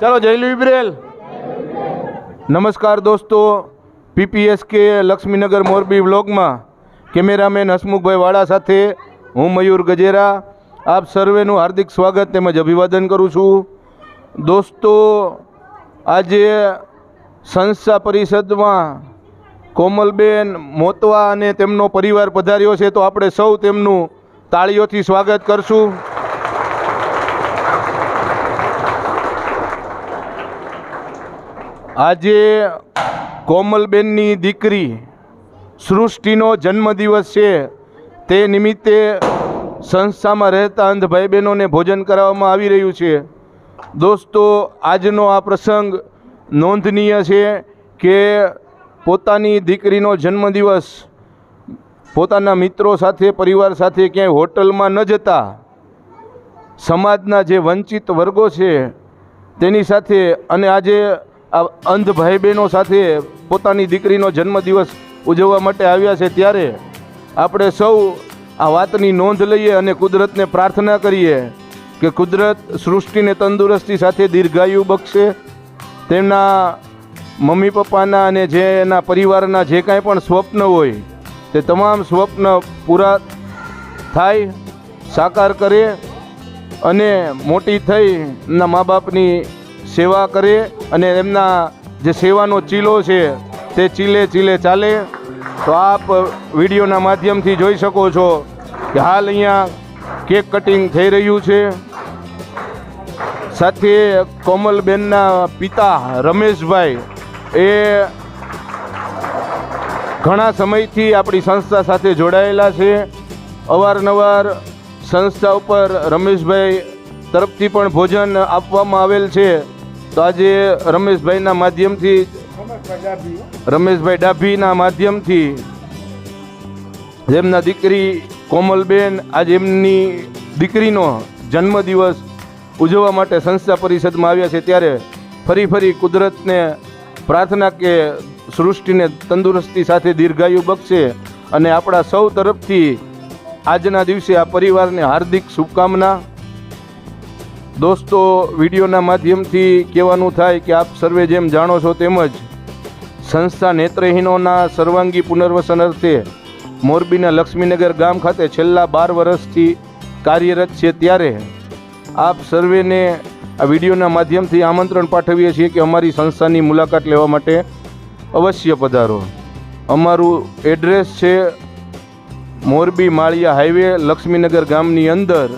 ચાલો જયલુ ઇબ્રેલ નમસ્કાર દોસ્તો પીપીએસ કે લક્ષ્મીનગર મોરબી બ્લોગમાં કેમેરામેન હસમુખભાઈ વાળા સાથે હું મયુર ગજેરા. આપ સર્વેનું હાર્દિક સ્વાગત તેમજ અભિવાદન કરું છું. દોસ્તો, આજે સંસ્થા પરિષદમાં કોમલબેન મોતવા અને તેમનો પરિવાર પધાર્યો છે તો આપણે સૌ તેમનું તાળીઓથી સ્વાગત કરશું. આજે કોમલબેનની દીકરી સૃષ્ટિનો જન્મદિવસ છે. તે નિમિત્તે સંસ્થામાં રહેતા અંધ ભાઈ બહેનોને ભોજન કરાવવામાં આવી રહ્યું છે. દોસ્તો, આજનો આ પ્રસંગ નોંધનીય છે કે પોતાની દીકરીનો જન્મદિવસ પોતાના મિત્રો સાથે, પરિવાર સાથે ક્યાંય હોટલમાં ન જતા, સમાજના જે વંચિત વર્ગો છે, તેની સાથે અને આજે આ અંધ ભાઈ બહેનો સાથે પોતાની દીકરીનો જન્મદિવસ ઉજવવા માટે આવ્યા છે ત્યારે આપણે સૌ આ વાતની નોંધ લઈએ અને કુદરતને પ્રાર્થના કરીએ કે કુદરત સૃષ્ટિને તંદુરસ્તી સાથે દીર્ઘાયુ બક્ષે. તેમના મમ્મી પપ્પાના અને જે એના પરિવારના જે કાંઈ પણ સ્વપ્ન હોય, તે તમામ સ્વપ્ન પૂરા થાય, સાકાર કરે અને મોટી થઈ એમના મા બાપની સેવા કરે અને એમના જે સેવાનો ચીલો છે તે ચીલે ચીલે ચાલે, તો આપ વિડીયોના માધ્યમથી જોઈ શકો છો કે હાલ અહીંયા કેક કટિંગ થઈ રહ્યું છે. સાથે કોમલબેનના પિતા રમેશભાઈ, એ ઘણા સમયથી આપણી સંસ્થા સાથે જોડાયેલા છે. અવારનવાર સંસ્થા ઉપર રમેશભાઈ તરફથી પણ ભોજન આપવામાં આવેલ છે. તો આજે રમેશભાઈના માધ્યમથી રમેશભાઈ ડાભીના માધ્યમથી જેમના દીકરી કોમલબેન આજે એમની દીકરીનો જન્મદિવસ ઉજવવા માટે સંસ્થા પરિષદમાં આવ્યા છે. ત્યારે ફરી ફરી કુદરતને પ્રાર્થના કે સૃષ્ટિને તંદુરસ્તી સાથે દીર્ઘાયુ બક્ષે અને આપણા સૌ તરફથી આજના દિવસે આ પરિવારને હાર્દિક શુભકામના દોસ્તો, વિડીયોના માધ્યમથી કહેવાનું થાય કે આપ સર્વે જેમ જાણો છો તેમજ સંસ્થા નેત્રહીનોના સર્વાંગી પુનર્વસન અર્થે મોરબીના લક્ષ્મીનગર ગામ ખાતે છેલ્લા બાર વર્ષથી કાર્યરત છે ત્યારે આપ સર્વેને આ વિડીયોના માધ્યમથી આમંત્રણ પાઠવીએ છીએ કે અમારી સંસ્થાની મુલાકાત લેવા માટે અવશ્ય પધારો. અમારું એડ્રેસ છે મોરબી માળિયા હાઈવે, લક્ષ્મીનગર ગામની અંદર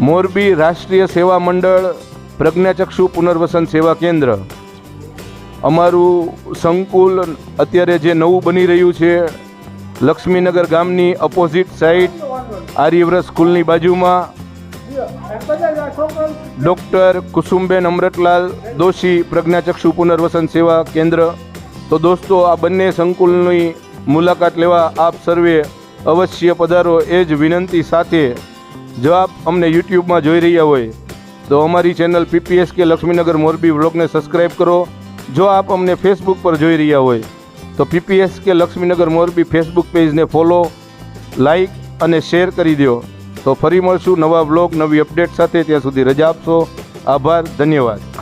મોરબી રાષ્ટ્રીય સેવા મંડળ, પ્રજ્ઞાચક્ષુ પુનર્વસન સેવા કેન્દ્ર. અમારું સંકુલ અત્યારે જે નવું બની રહ્યું છે, લક્ષ્મીનગર ગામની અપોઝિટ સાઈડ આર્યવ્રત સ્કૂલની બાજુમાં. ડૉક્ટર કુસુમબેન અમૃતલાલ દોશી પ્રજ્ઞાચક્ષુ પુનર્વસન સેવા કેન્દ્ર. તો દોસ્તો, આ બંને સંકુલની મુલાકાત લેવા આપ સર્વે અવશ્ય પધારો, એ જ વિનંતી સાથે જો આપ અમને યુટ્યુબમાં જોઈ રહ્યા હોય, તો અમારી ચેનલ પીપીએસ કે લક્ષ્મીનગર મોરબી વ્લોગને સબસ્ક્રાઈબ કરો. જો આપ અમને ફેસબુક પર જોઈ રહ્યા હોય, તો પીપીએસ કે લક્ષ્મીનગર મોરબી ફેસબુક પેજને ફોલો લાઈક અને શેર કરી દો. તો ફરી મળશું નવા વ્લોગ, નવી અપડેટ સાથે ત્યાં સુધી રજા આપશો. આભાર, ધન્યવાદ.